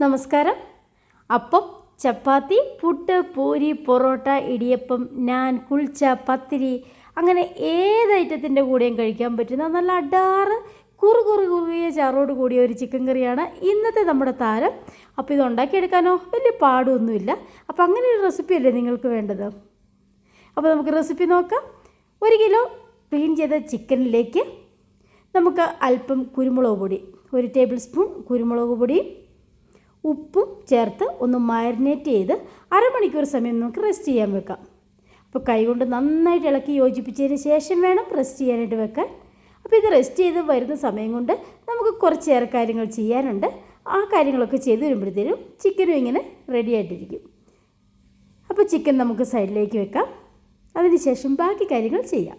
നമസ്കാരം. അപ്പം ചപ്പാത്തി പുട്ട് പൂരി പൊറോട്ട ഇടിയപ്പം നാൻ കുൾച്ച പത്തിരി അങ്ങനെ ഏത് ഐറ്റത്തിന്റെ കൂടെയും കഴിക്കാൻ പറ്റുന്ന നല്ല അടാറ് കുറു കുറു കുറുകിയ ചാറോട് കൂടിയ ഒരു ചിക്കൻ കറിയാണ് ഇന്നത്തെ നമ്മുടെ താരം. അപ്പോൾ ഇത് ഉണ്ടാക്കിയെടുക്കാനോ വലിയ പാടൊന്നുമില്ല. അപ്പോൾ അങ്ങനെ ഒരു റെസിപ്പി അല്ലേ നിങ്ങൾക്ക് വേണ്ടത്? അപ്പോൾ നമുക്ക് റെസിപ്പി നോക്കാം. ഒരു കിലോ ക്ലീൻ ചെയ്ത ചിക്കനിലേക്ക് നമുക്ക് അല്പം കുരുമുളക് പൊടി ഒരു ടേബിൾ സ്പൂൺ കുരുമുളക് പൊടിയും ഉപ്പും ചേർത്ത് ഒന്ന് മാരിനേറ്റ് ചെയ്ത് അരമണിക്കൂർ സമയം നമുക്ക് റെസ്റ്റ് ചെയ്യാൻ വെക്കാം. അപ്പോൾ കൈകൊണ്ട് നന്നായിട്ട് ഇളക്കി യോജിപ്പിച്ചതിന് ശേഷം വേണം റെസ്റ്റ് ചെയ്യാനായിട്ട് വെക്കാൻ. അപ്പോൾ ഇത് റെസ്റ്റ് ചെയ്ത് വരുന്ന സമയം കൊണ്ട് നമുക്ക് കുറച്ചേറെ കാര്യങ്ങൾ ചെയ്യാനുണ്ട്. ആ കാര്യങ്ങളൊക്കെ ചെയ്ത് വരുമ്പോഴത്തേനും ചിക്കനും ഇങ്ങനെ റെഡി ആയിട്ടിരിക്കും. അപ്പോൾ ചിക്കൻ നമുക്ക് സൈഡിലേക്ക് വെക്കാം. അതിനുശേഷം ബാക്കി കാര്യങ്ങൾ ചെയ്യാം.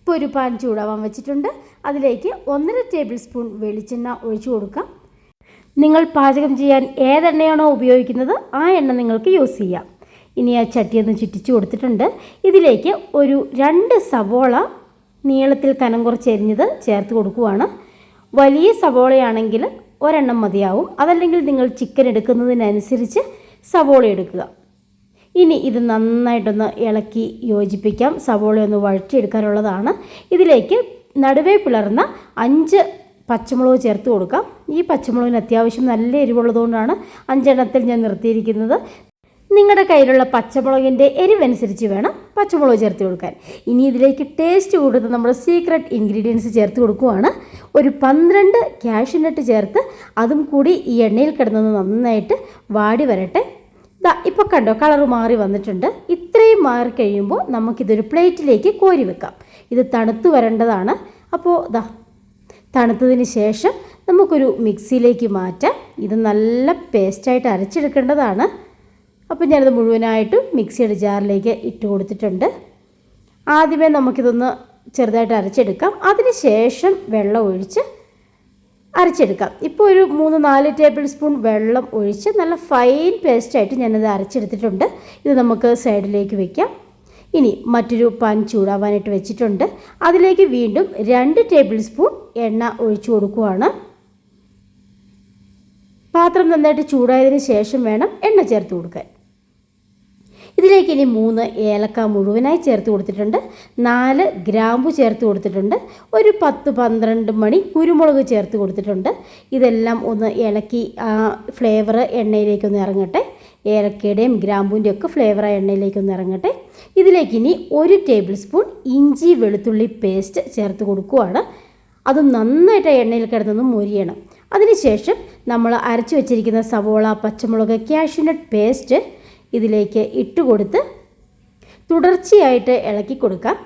ഇപ്പോൾ ഒരു പാൻ ചൂടാവാൻ വെച്ചിട്ടുണ്ട്. അതിലേക്ക് ഒന്നര ടേബിൾ സ്പൂൺ വെളിച്ചെണ്ണ ഒഴിച്ചു കൊടുക്കാം. നിങ്ങൾ പാചകം ചെയ്യാൻ ഏതെണ്ണയാണോ ഉപയോഗിക്കുന്നത് ആ എണ്ണ നിങ്ങൾക്ക് യൂസ് ചെയ്യാം. ഇനി ആ ചട്ടിയൊന്ന് ചുറ്റിച്ചു കൊടുത്തിട്ടുണ്ട്. ഇതിലേക്ക് ഒരു രണ്ട് സവോള നീളത്തിൽ കനം കുറച്ച് എരിഞ്ഞത് ചേർത്ത് കൊടുക്കുവാണ്. വലിയ സവോളയാണെങ്കിൽ ഒരെണ്ണം മതിയാവും. അതല്ലെങ്കിൽ നിങ്ങൾ ചിക്കൻ എടുക്കുന്നതിനനുസരിച്ച് സവോള എടുക്കുക. ഇനി ഇത് നന്നായിട്ടൊന്ന് ഇളക്കി യോജിപ്പിക്കാം. സവോള ഒന്ന് വഴറ്റിയെടുക്കാനുള്ളതാണ്. ഇതിലേക്ക് നടുവേ പിളർന്ന അഞ്ച് പച്ചമുളക് ചേർത്ത് കൊടുക്കാം. ഈ പച്ചമുളകിന് അത്യാവശ്യം നല്ല എരിവുള്ളതുകൊണ്ടാണ് അഞ്ചെണ്ണത്തിൽ ഞാൻ നിർത്തിയിരിക്കുന്നത്. നിങ്ങളുടെ കയ്യിലുള്ള പച്ചമുളകിന്റെ എരിവനുസരിച്ച് വേണം പച്ചമുളക് ചേർത്ത് കൊടുക്കാൻ. ഇനി ഇതിലേക്ക് ടേസ്റ്റ് കൂടുന്ന നമ്മൾ സീക്രട്ട് ഇൻഗ്രീഡിയൻസ് ചേർത്ത് കൊടുക്കുവാണ്. ഒരു പന്ത്രണ്ട് ക്യാഷ്നട്ട് ചേർത്ത് അതും കൂടി ഈ എണ്ണയിൽ കിടന്നത് നന്നായിട്ട് വാടി വരട്ടെ. ദാ ഇപ്പോൾ കണ്ടോ കളർ മാറി വന്നിട്ടുണ്ട്. ഇത്രയും മാറി കഴിയുമ്പോൾ നമുക്കിതൊരു പ്ലേറ്റിലേക്ക് കോരി വെക്കാം. ഇത് തണുത്ത് വരേണ്ടതാണ്. അപ്പോൾ ദാ തണുത്തതിന് ശേഷം നമുക്കൊരു മിക്സിയിലേക്ക് മാറ്റാം. ഇത് നല്ല പേസ്റ്റായിട്ട് അരച്ചെടുക്കേണ്ടതാണ്. അപ്പോൾ ഞാനത് മുഴുവനായിട്ടും മിക്സിയുടെ ജാറിലേക്ക് ഇട്ട് കൊടുത്തിട്ടുണ്ട്. ആദ്യമേ നമുക്കിതൊന്ന് ചെറുതായിട്ട് അരച്ചെടുക്കാം. അതിന് ശേഷം വെള്ളം ഒഴിച്ച് അരച്ചെടുക്കാം. ഇപ്പോൾ ഒരു മൂന്ന് നാല് ടേബിൾ സ്പൂൺ വെള്ളം ഒഴിച്ച് നല്ല ഫൈൻ പേസ്റ്റായിട്ട് ഞാനത് അരച്ചെടുത്തിട്ടുണ്ട്. ഇത് നമുക്ക് സൈഡിലേക്ക് വെക്കാം. ഇനി മറ്റൊരു പാൻ ചൂടാവാനായിട്ട് വെച്ചിട്ടുണ്ട്. അതിലേക്ക് വീണ്ടും രണ്ട് ടേബിൾ സ്പൂൺ എണ്ണ ഒഴിച്ചു കൊടുക്കുവാണ്. പാത്രം നന്നായിട്ട് ചൂടായതിന് ശേഷം വേണം എണ്ണ ചേർത്ത് കൊടുക്കാൻ. ഇതിലേക്ക് ഇനി മൂന്ന് ഏലക്ക മുഴുവനായി ചേർത്ത് കൊടുത്തിട്ടുണ്ട്. നാല് ഗ്രാമ്പു ചേർത്ത് കൊടുത്തിട്ടുണ്ട്. ഒരു പത്ത് പന്ത്രണ്ട് മണി കുരുമുളക് ചേർത്ത് കൊടുത്തിട്ടുണ്ട്. ഇതെല്ലാം ഒന്ന് ഇളക്കി ഫ്ലേവർ എണ്ണയിലേക്കൊന്ന് ഇറങ്ങട്ടെ. ഏലക്കയുടെയും ഗ്രാമ്പൂന്റെയും ഒക്കെ ഫ്ലേവർ ആ എണ്ണയിലേക്കൊന്ന് ഇറങ്ങട്ടെ. ഇതിലേക്ക് ഇനി ഒരു ടേബിൾ സ്പൂൺ ഇഞ്ചി വെളുത്തുള്ളി പേസ്റ്റ് ചേർത്ത് കൊടുക്കുവാണ്. അത് നന്നായിട്ട് എണ്ണയിൽ കിടന്നൊന്ന് മൊരിയണം. അതിനുശേഷം നമ്മൾ അരച്ചു വെച്ചിരിക്കുന്ന സവോള പച്ചമുളക് കാഷ്യൂനട്ട് പേസ്റ്റ് ഇതിലേക്ക് ഇട്ട് കൊടുത്ത് തുടർച്ചയായിട്ട് ഇളക്കി കൊടുക്കാം.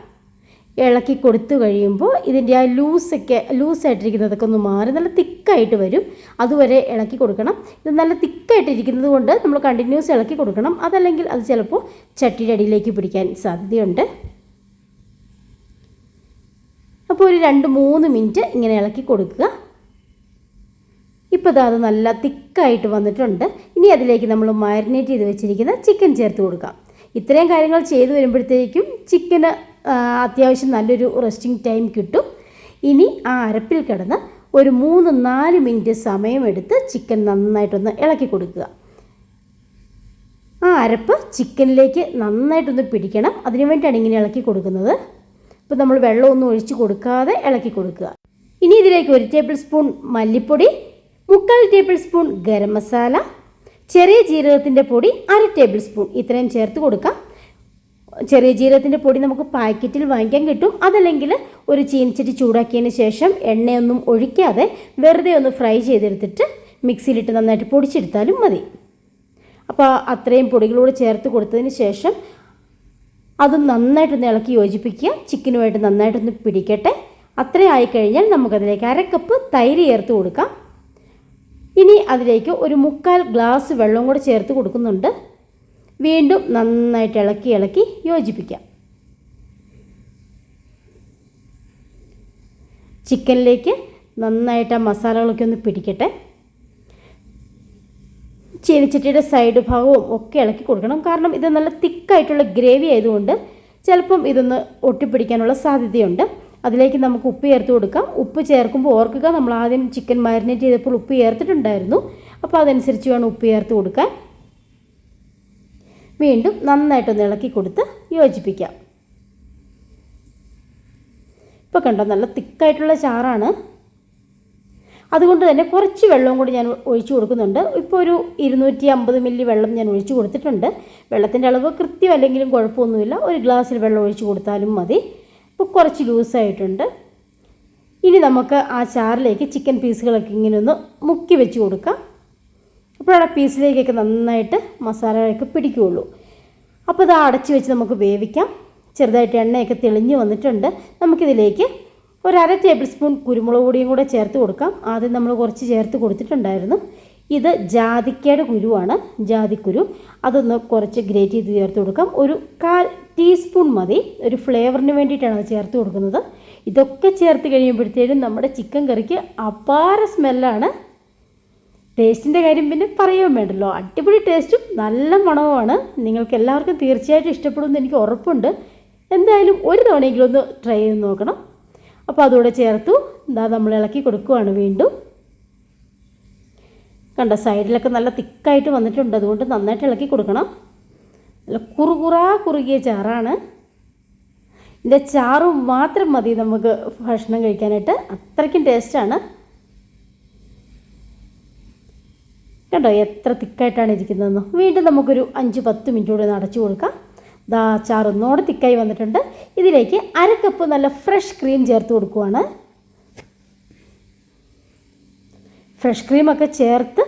ഇളക്കി കൊടുത്തു കഴിയുമ്പോൾ ഇതിന്റെ ആ ലൂസൊക്കെ ലൂസായിട്ടിരിക്കുന്നതൊക്കെ ഒന്ന് മാറി നല്ല തിക്കായിട്ട് വരും. അതുവരെ ഇളക്കി കൊടുക്കണം. ഇത് നല്ല തിക്കായിട്ടിരിക്കുന്നത് കൊണ്ട് നമ്മൾ കണ്ടിന്യൂസ് ഇളക്കി കൊടുക്കണം. അതല്ലെങ്കിൽ അത് ചിലപ്പോൾ ചട്ടിയുടെ അടിയിലേക്ക് പിടിക്കാൻ സാധ്യതയുണ്ട്. ഒരു രണ്ട് മൂന്ന് മിനിറ്റ് ഇങ്ങനെ ഇളക്കി കൊടുക്കുക. ഇപ്പോൾ അത് നല്ല തിക്കായിട്ട് വന്നിട്ടുണ്ട്. ഇനി അതിലേക്ക് നമ്മൾ മാരിനേറ്റ് ചെയ്ത് വെച്ചിരിക്കുന്ന ചിക്കൻ ചേർത്ത് കൊടുക്കാം ഇത്രയും കാര്യങ്ങൾ ചെയ്തു വരുമ്പോഴത്തേക്കും ചിക്കന് അത്യാവശ്യം നല്ലൊരു റെസ്റ്റിംഗ് ടൈം കിട്ടും. ഇനി ആ അരപ്പിൽ കിടന്ന് ഒരു മൂന്ന് നാല് മിനിറ്റ് സമയമെടുത്ത് ചിക്കൻ നന്നായിട്ടൊന്ന് ഇളക്കി കൊടുക്കുക. ആ അരപ്പ് ചിക്കനിലേക്ക് നന്നായിട്ടൊന്ന് പിടിക്കണം. അതിനു വേണ്ടിയാണ് ഇങ്ങനെ ഇളക്കി കൊടുക്കുന്നത്. അപ്പോൾ നമ്മൾ വെള്ളമൊന്നും ഒഴിച്ച് കൊടുക്കാതെ ഇളക്കി കൊടുക്കുക. ഇനി ഇതിലേക്ക് ഒരു ടേബിൾ സ്പൂൺ മല്ലിപ്പൊടി മുക്കാൽ ടേബിൾ സ്പൂൺ ഗരം മസാല ചെറിയ ജീരകത്തിന്റെ പൊടി അര ടേബിൾ സ്പൂൺ ഇത്രയും ചേർത്ത് കൊടുക്കാം. ചെറിയ ജീരകത്തിന്റെ പൊടി നമുക്ക് പാക്കറ്റിൽ വാങ്ങിക്കാൻ കിട്ടും. അതല്ലെങ്കിൽ ഒരു ചീനിച്ചട്ടി ചൂടാക്കിയതിന് ശേഷം എണ്ണയൊന്നും ഒഴിക്കാതെ വെറുതെ ഒന്ന് ഫ്രൈ ചെയ്തെടുത്തിട്ട് മിക്സിയിലിട്ട് നന്നായിട്ട് പൊടിച്ചെടുത്താലും മതി. അപ്പോൾ അത്രയും പൊടികളോട് ചേർത്ത് കൊടുത്തതിന് ശേഷം അത് നന്നായിട്ടൊന്ന് ഇളക്കി യോജിപ്പിക്കുക. ചിക്കനുമായിട്ട് നന്നായിട്ടൊന്ന് പിടിക്കട്ടെ. അത്രയും ആയിക്കഴിഞ്ഞാൽ നമുക്കതിലേക്ക് അരക്കപ്പ് തൈര് ചേർത്ത് കൊടുക്കാം. ഇനി അതിലേക്ക് ഒരു മുക്കാൽ ഗ്ലാസ് വെള്ളം കൂടെ ചേർത്ത് കൊടുക്കുന്നുണ്ട്. വീണ്ടും നന്നായിട്ട് ഇളക്കി ഇളക്കി യോജിപ്പിക്കാം. ചിക്കനിലേക്ക് നന്നായിട്ട് ആ മസാലകളൊക്കെ ഒന്ന് പിടിക്കട്ടെ. ചീനിച്ചട്ടിയുടെ സൈഡ് ഭാഗവും ഒക്കെ ഇളക്കി കൊടുക്കണം. കാരണം ഇത് നല്ല തിക്കായിട്ടുള്ള ഗ്രേവി ആയതുകൊണ്ട് ചിലപ്പം ഇതൊന്ന് ഒട്ടിപ്പിടിക്കാനുള്ള സാധ്യതയുണ്ട്. അതിലേക്ക് നമുക്ക് ഉപ്പ് ചേർത്ത് കൊടുക്കാം. ഉപ്പ് ചേർക്കുമ്പോൾ ഓർക്കുക നമ്മൾ ആദ്യം ചിക്കൻ മാരിനേറ്റ് ചെയ്തപ്പോൾ ഉപ്പ് ചേർത്തിട്ടുണ്ടായിരുന്നു. അപ്പോൾ അതനുസരിച്ച് വേണം ഉപ്പ് ചേർത്ത് കൊടുക്കാൻ. വീണ്ടും നന്നായിട്ടൊന്ന് ഇളക്കി കൊടുത്ത് യോജിപ്പിക്കാം. ഇപ്പോൾ കണ്ടോ നല്ല തിക്കായിട്ടുള്ള ചാറാണ്. അതുകൊണ്ട് തന്നെ കുറച്ച് വെള്ളവും കൂടി ഞാൻ ഒഴിച്ചു കൊടുക്കുന്നുണ്ട്. ഇപ്പോൾ ഒരു ഇരുന്നൂറ്റി അമ്പത് മില്ലി വെള്ളം ഞാൻ ഒഴിച്ചു കൊടുത്തിട്ടുണ്ട്. വെള്ളത്തിന്റെ അളവ് കൃത്യമല്ലെങ്കിലും കുഴപ്പമൊന്നുമില്ല. ഒരു ഗ്ലാസ്സിൽ വെള്ളം ഒഴിച്ചു കൊടുത്താലും മതി. ഇപ്പോൾ കുറച്ച് ലൂസായിട്ടുണ്ട് ഇനി നമുക്ക് ആ ചാറിലേക്ക് ചിക്കൻ പീസുകളൊക്കെ ഇങ്ങനെ ഒന്ന് മുക്കി വെച്ച് കൊടുക്കാം. അപ്പോഴാണ് പീസിലേക്കൊക്കെ നന്നായിട്ട് മസാലയൊക്കെ പിടിക്കുകയുള്ളൂ. അപ്പോൾ ഇത് അടച്ച് വെച്ച് നമുക്ക് വേവിക്കാം. ചെറുതായിട്ട് എണ്ണയൊക്കെ തെളിഞ്ഞു വന്നിട്ടുണ്ട്. നമുക്കിതിലേക്ക് ഒരു അര ടേബിൾ സ്പൂൺ കുരുമുളക് പൊടിയും കൂടെ ചേർത്ത് കൊടുക്കാം. ആദ്യം നമ്മൾ കുറച്ച് ചേർത്ത് കൊടുത്തിട്ടുണ്ടായിരുന്നു. ഇത് ജാതിക്കയുടെ കുരുവാണ്. ജാതിക്കുരു. അതൊന്ന് കുറച്ച് ഗ്രേറ്റ് ചെയ്ത് ചേർത്ത് കൊടുക്കാം. ഒരു കാൽ ടീസ്പൂൺ മതി. ഒരു ഫ്ലേവറിന് വേണ്ടിയിട്ടാണ് അത് ചേർത്ത് കൊടുക്കുന്നത്. ഇതൊക്കെ ചേർത്ത് കഴിയുമ്പോഴത്തേനും നമ്മുടെ ചിക്കൻ കറിക്ക് അപാര സ്മെല്ലാണ് ടേസ്റ്റിന്റെ കാര്യം പിന്നെ പറയുകയും വേണ്ടല്ലോ. അടിപൊളി ടേസ്റ്റും നല്ല മണവുമാണ്. നിങ്ങൾക്ക് എല്ലാവർക്കും തീർച്ചയായിട്ടും ഇഷ്ടപ്പെടുമെന്ന് എനിക്ക് ഉറപ്പുണ്ട്. എന്തായാലും ഒരു തവണയെങ്കിലും ഒന്ന് ട്രൈ ചെയ്ത് നോക്കണം. അപ്പോൾ അതുകൂടെ ചേർത്തു. എന്താ നമ്മൾ ഇളക്കി കൊടുക്കുവാണ് വീണ്ടും. കണ്ട സൈഡിലൊക്കെ നല്ല തിക്കായിട്ട് വന്നിട്ടുണ്ട്. അതുകൊണ്ട് നന്നായിട്ട് ഇളക്കി കൊടുക്കണം. നല്ല കുറുകുറാ കുറുകിയ ചാറാണ്. ഇതിന്റെ ചാറ് മാത്രം മതി നമുക്ക് ഭക്ഷണം കഴിക്കാനായിട്ട്. അത്രയ്ക്കും ടേസ്റ്റാണ് കണ്ടോ എത്ര തിക്കായിട്ടാണ് ഇരിക്കുന്നതെന്ന്. വീണ്ടും നമുക്കൊരു അഞ്ച് പത്ത് മിനിറ്റ് കൂടെ ഒന്ന് അടച്ചു കൊടുക്കാം. ദാ ഒന്നോടെ തിക്കായി വന്നിട്ടുണ്ട്. ഇതിലേക്ക് അര കപ്പ് നല്ല ഫ്രഷ് ക്രീം ചേർത്ത് കൊടുക്കുവാണ്. ഫ്രഷ് ക്രീമൊക്കെ ചേർത്ത്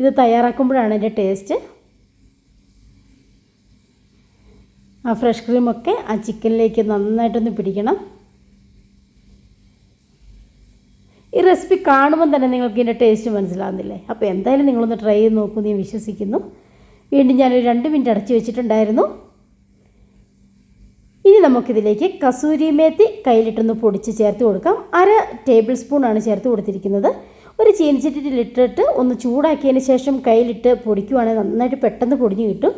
ഇത് തയ്യാറാക്കുമ്പോഴാണ് എന്റെ ടേസ്റ്റ് ആ ഫ്രഷ് ക്രീമൊക്കെ ആ ചിക്കനിലേക്ക് നന്നായിട്ടൊന്ന് പിടിക്കണം. ഈ റെസിപ്പി കാണുമ്പോൾ തന്നെ നിങ്ങൾക്ക് ഇതിന്റെ ടേസ്റ്റ് മനസ്സിലാകുന്നില്ലേ അപ്പോൾ എന്തായാലും നിങ്ങളൊന്ന് ട്രൈ ചെയ്ത് നോക്കുമെന്ന് ഞാൻ വിശ്വസിക്കുന്നു. വീണ്ടും ഞാനൊരു രണ്ട് മിനിറ്റ് അടച്ചു വെച്ചിട്ടുണ്ടായിരുന്നു. ഇനി നമുക്കിതിലേക്ക് കസൂരി മേത്തി കയ്യിലിട്ടൊന്ന് പൊടിച്ച് ചേർത്ത് കൊടുക്കാം. അര ടേബിൾ സ്പൂണാണ് ചേർത്ത് കൊടുത്തിരിക്കുന്നത്. ഒരു ചീനിച്ചട്ടിയിലിട്ടിട്ട് ഒന്ന് ചൂടാക്കിയതിന് ശേഷം കയ്യിലിട്ട് പൊടിക്കുവാണെങ്കിൽ നന്നായിട്ട് പെട്ടെന്ന് പൊടിഞ്ഞു കിട്ടും.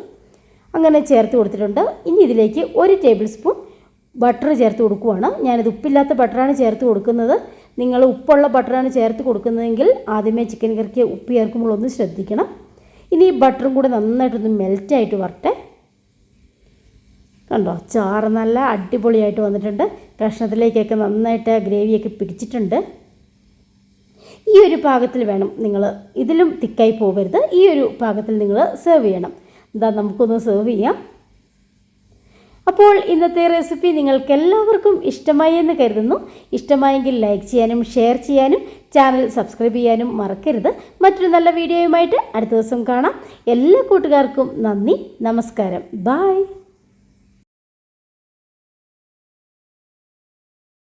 അങ്ങനെ ചേർത്ത് കൊടുത്തിട്ടുണ്ട്. ഇനി ഇതിലേക്ക് ഒരു ടേബിൾ സ്പൂൺ ബട്ടർ ചേർത്ത് കൊടുക്കുവാണ്. ഞാനിത് ഉപ്പില്ലാത്ത ബട്ടറാണ് ചേർത്ത് കൊടുക്കുന്നത്. നിങ്ങൾ ഉപ്പുള്ള ബട്ടറാണ് ചേർത്ത് കൊടുക്കുന്നതെങ്കിൽ ആദ്യമേ ചിക്കൻ കറിക്ക് ഉപ്പ് ചേർക്കുമ്പോൾ ഒന്ന് ശ്രദ്ധിക്കണം. ഇനി ഈ ബട്ടറും കൂടെ നന്നായിട്ടൊന്ന് മെൽറ്റായിട്ട് വരട്ടെ. കണ്ടോ? ചാറ് നല്ല അടിപൊളിയായിട്ട് വന്നിട്ടുണ്ട്. കഷ്ണത്തിലേക്കൊക്കെ നന്നായിട്ട് ഗ്രേവിയൊക്കെ പിടിച്ചിട്ടുണ്ട്. ഈ ഒരു പാകത്തിൽ വേണം നിങ്ങൾ ഇതിലും തിക്കായി പോകരുത് ഈ ഒരു പാകത്തിൽ നിങ്ങൾ സെർവ് ചെയ്യണം. എന്താ നമുക്കൊന്ന് സെർവ് ചെയ്യാം. അപ്പോൾ ഇന്നത്തെ റെസിപ്പി നിങ്ങൾക്ക് എല്ലാവർക്കും ഇഷ്ടമായി എന്ന് കരുതുന്നു. ഇഷ്ടമായെങ്കിൽ ലൈക്ക് ചെയ്യാനും ഷെയർ ചെയ്യാനും ചാനൽ സബ്സ്ക്രൈബ് ചെയ്യാനും മറക്കരുത്. മറ്റൊരു നല്ല വീഡിയോയുമായിട്ട് അടുത്ത ദിവസം കാണാം. എല്ലാ കൂട്ടുകാർക്കും നന്ദി നമസ്കാരം. ബായ്